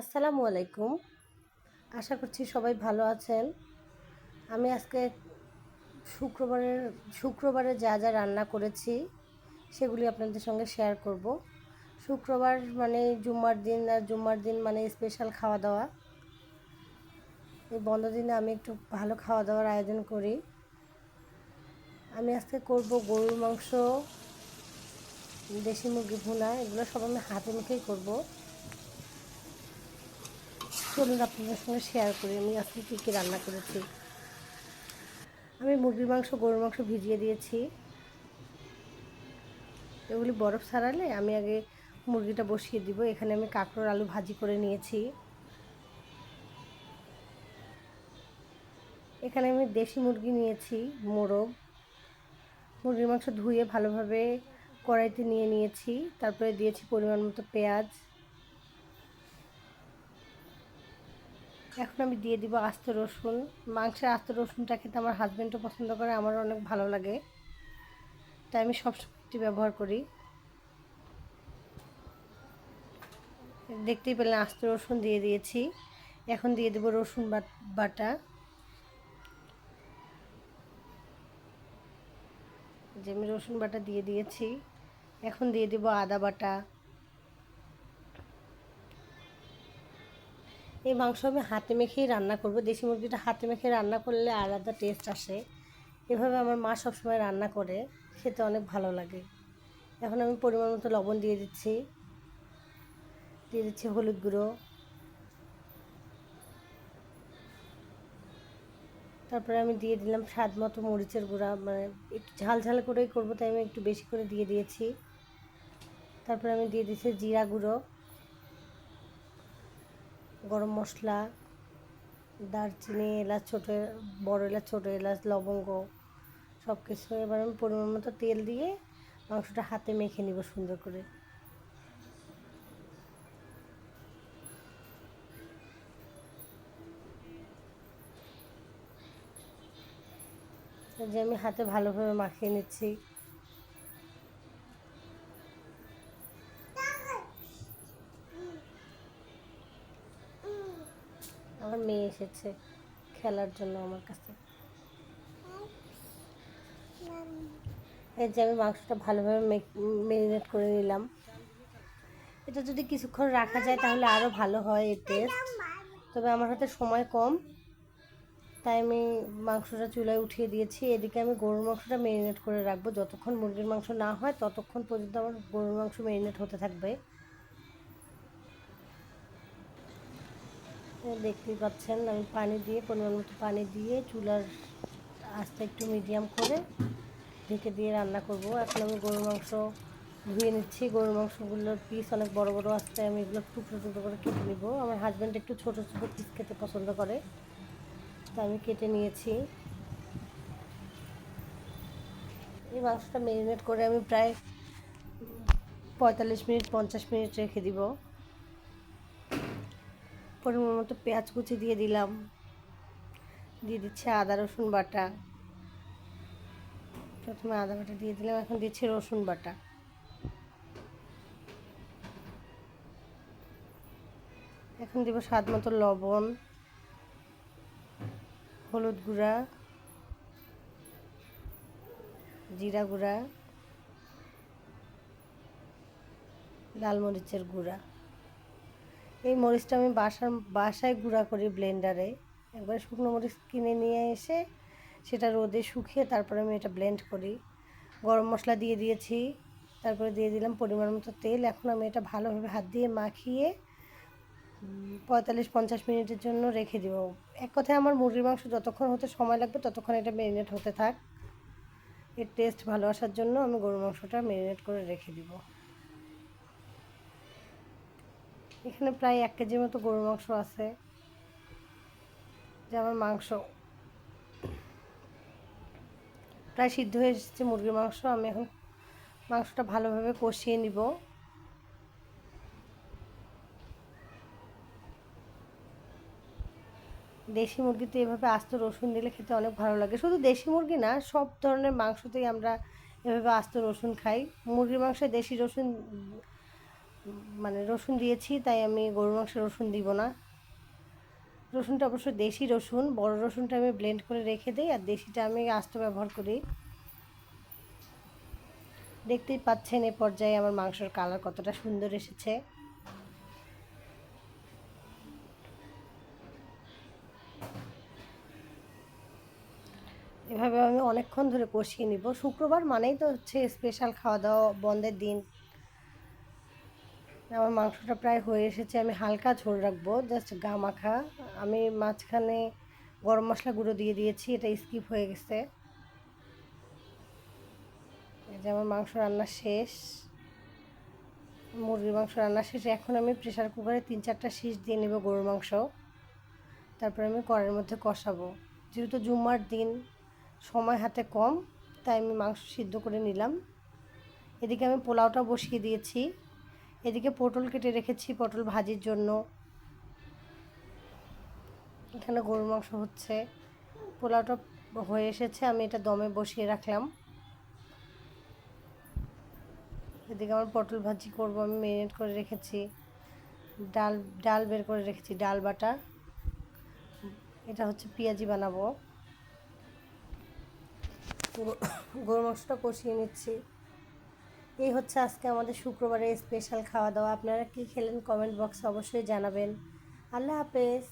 আসসালামু আলাইকুম। আশা করছি সবাই ভালো আছেন। আমি আজকে শুক্রবারের, শুক্রবারে যা যা রান্না করেছি, সেগুলি আপনাদের সঙ্গে শেয়ার করব। শুক্রবার মানে জুম্মার দিন, আর জুম্মার দিন মানে স্পেশাল খাওয়া দাওয়া। এই বন্ধ দিনে আমি একটু ভালো খাওয়া দাওয়ার আয়োজন করি। আমি আজকে করব গরুর মাংস, দেশি মুরগি ভুনা, এগুলো সব আমি হাতে মুখেই করব। চলুন আপনাদের সঙ্গে শেয়ার করি, আমি আজকে কী কী রান্না করেছি। আমি মুরগির মাংস, গরুর মাংস ভিজিয়ে দিয়েছি। এগুলি বরফ ছাড়ালে আমি আগে মুরগিটা বসিয়ে দিব। এখানে আমি কাঁকড়োর আলু ভাজি করে নিয়েছি। এখানে আমি দেশি মুরগি নিয়েছি, মোরগ। মুরগির মাংস ধুয়ে ভালোভাবে কড়াইতে নিয়ে নিয়েছি। তারপরে দিয়েছি পরিমাণ মতো পেঁয়াজ। এখন আমি দিয়ে দিব আস্ত রসুন। মাংসের আস্ত রসুনটা খেতে আমার হাজব্যান্ডও পছন্দ করে, আমারও অনেক ভালো লাগে। তাই আমি সবসময় ব্যবহার করি। দেখতেই পেলেন আস্ত রসুন দিয়ে দিয়েছি। এখন দিয়ে দেবো রসুন বাটা। যে আমি রসুন বাটা দিয়ে দিয়েছি। এখন দিয়ে দেবো আদা বাটা। এই মাংস আমি হাতে মেখেই রান্না করব। দেশি মুরগিটা হাতে মেখে রান্না করলে আলাদা টেস্ট আসে। এভাবে আমার মা সবসময় রান্না করে, খেতে অনেক ভালো লাগে। এখন আমি পরিমাণ মতো লবণ দিয়ে দিচ্ছি। দিয়ে দিচ্ছি হলুদ গুঁড়ো। তারপরে আমি দিয়ে দিলাম স্বাদ মতো মরিচের গুঁড়া। মানে একটু ঝাল ঝাল করেই করব, তাই আমি একটু বেশি করে দিয়ে দিয়েছি। তারপরে আমি দিয়ে দিচ্ছি জিরা গুঁড়ো। গরম মশলা, দারচিনি, এলাচ ছোটো, বড় এলাচ, ছোটো এলাচ, লবঙ্গ সব কিছু এবার আমি পরিমাণ মতো তেল দিয়ে মাংসটা হাতে মেখে নিব সুন্দর করে। যে আমি হাতে ভালোভাবে মাখিয়ে নিচ্ছি। আমার মেয়ে এসেছে খেলার জন্য আমার কাছে। এই যে আমি মাংসটা ভালোভাবে মেরিনেট করে নিলাম। এটা যদি কিছুক্ষণ রাখা যায় তাহলে আরও ভালো হয় এর টেস্ট। তবে আমার হাতে সময় কম, তাই আমি মাংসটা চুলায় উঠিয়ে দিয়েছি। এদিকে আমি গরুর মাংসটা মেরিনেট করে রাখব। যতক্ষণ মুরগির মাংস না হয় ততক্ষণ পর্যন্ত আমার গরুর মাংস মেরিনেট হতে থাকবে। দেখতেই পাচ্ছেন, আমি পানি দিয়ে, পরিমাণ মতো পানি দিয়ে চুলার আস্তে একটু মিডিয়াম করে ঢেকে দিয়ে রান্না করব। এখন আমি গরুর মাংস ধুয়ে নিচ্ছি। গরুর মাংসগুলোর পিস অনেক বড় বড় আসতে আমি এগুলো টুকরো টুকরো করে কেটে নিব। আমার হাজব্যান্ড একটু ছোটো ছোটো পিস খেতে পছন্দ করে। তা আমি কেটে নিয়েছি। এই মাংসটা ম্যারিনেট করে আমি প্রায় পঁয়তাল্লিশ মিনিট, পঞ্চাশ মিনিট রেখে দিব। পরিমাণ মতো পেঁয়াজ কুচি দিয়ে দিলাম। দিয়ে দিচ্ছে আদা, রসুন বাটা। প্রথমে আদা বাটা দিয়ে দিলাম, এখন দিচ্ছি রসুন বাটা। এখন দিব স্বাদ মতো লবণ, হলুদ গুঁড়া, জিরা গুঁড়া, লাল মরিচের গুঁড়া। এই মরিচটা আমি বাসার, বাসায় গুঁড়া করি ব্লেন্ডারে। একবার শুকনো মরিচ কিনে নিয়ে এসে সেটা রোদে শুকিয়ে তারপরে আমি এটা ব্লেন্ড করি। গরম মশলা দিয়ে দিয়েছি, তারপরে দিয়ে দিলাম পরিমাণ মতো তেল। এখন আমি এটা ভালোভাবে হাত দিয়ে মাখিয়ে পঁয়তাল্লিশ, পঞ্চাশ মিনিটের জন্য রেখে দিব। এক কথায় আমার মুরগির মাংস যতক্ষণ হতে সময় লাগবে ততক্ষণ এটা ম্যারিনেট হতে থাক। এর টেস্ট ভালো আসার জন্য আমি গরুর মাংসটা ম্যারিনেট করে রেখে দিব। এখানে প্রায় এক কেজির মতো গরুর মাংস আছে। যে আমার মাংস। প্রায় সিদ্ধ হয়ে এসেছে মুরগির মাংস। আমি এখন মাংসটা ভালোভাবে কষিয়ে নিব। দেশি মুরগিতে এভাবে আস্ত রসুন দিলে খেতে অনেক ভালো লাগে। শুধু দেশি মুরগি না, সব ধরনের মাংসতেই আমরা এভাবে আস্ত রসুন খাই। মুরগির মাংসে দেশি রসুন মানে রসুন দিয়েছি, তাই আমি গরুর মাংসে রসুন দিব না। রসুনটা অবশ্য দেশি রসুন, বড় রসুনটা আমি ব্লেন্ড করে রেখে দিই, আর দেশিটা আমি আস্ত ব্যবহার করি। দেখতেই পাচ্ছেন এ পর্যায়ে আমার মাংসের কালার কতটা সুন্দর এসেছে। এভাবে আমি অনেকক্ষণ ধরে কষিয়ে নিব। শুক্রবার মানেই তো হচ্ছে স্পেশাল খাওয়া দাওয়া বন্ধের দিন। আমার মাংসটা প্রায় হয়ে এসেছে, আমি হালকা ঝোল রাখব জাস্ট গা মাখা। আমি মাঝখানে গরম মশলা গুঁড়ো দিয়ে দিয়েছি, এটা স্কিপ হয়ে গেছে। এই যে আমার মাংস রান্না শেষ। মুরগির মাংস রান্না শেষ। এখন আমি প্রেশার কুকারে তিন চারটা শীষ দিয়ে নেব গরুর মাংস। তারপরে আমি কড়াইয়ের মধ্যে কষাবো। যেহেতু জুম্মার দিন, সময় হাতে কম, তাই আমি মাংস সিদ্ধ করে নিলাম। এদিকে আমি পোলাওটা বসিয়ে দিয়েছি। এদিকে পটল কেটে রেখেছি, পটল ভাজির জন্য। এখানে গরুর মাংস হচ্ছে। পোলাওটা হয়ে এসেছে, আমি এটা দমে বসিয়ে রাখলাম। এদিকে আমার পটল ভাজি করব, আমি মেরিনেট করে রেখেছি। ডাল ডাল বের করে রেখেছি, ডাল বাটা। এটা হচ্ছে পেঁয়াজি বানাবো। গরু মাংসটা কষিয়ে নিচ্ছি। এই হচ্ছে আজকে আমাদের শুক্রবারের স্পেশাল খাওয়া দাওয়া। আপনারা কী খেলেন কমেন্ট বক্সে অবশ্যই জানাবেন। আল্লাহ হাফেজ।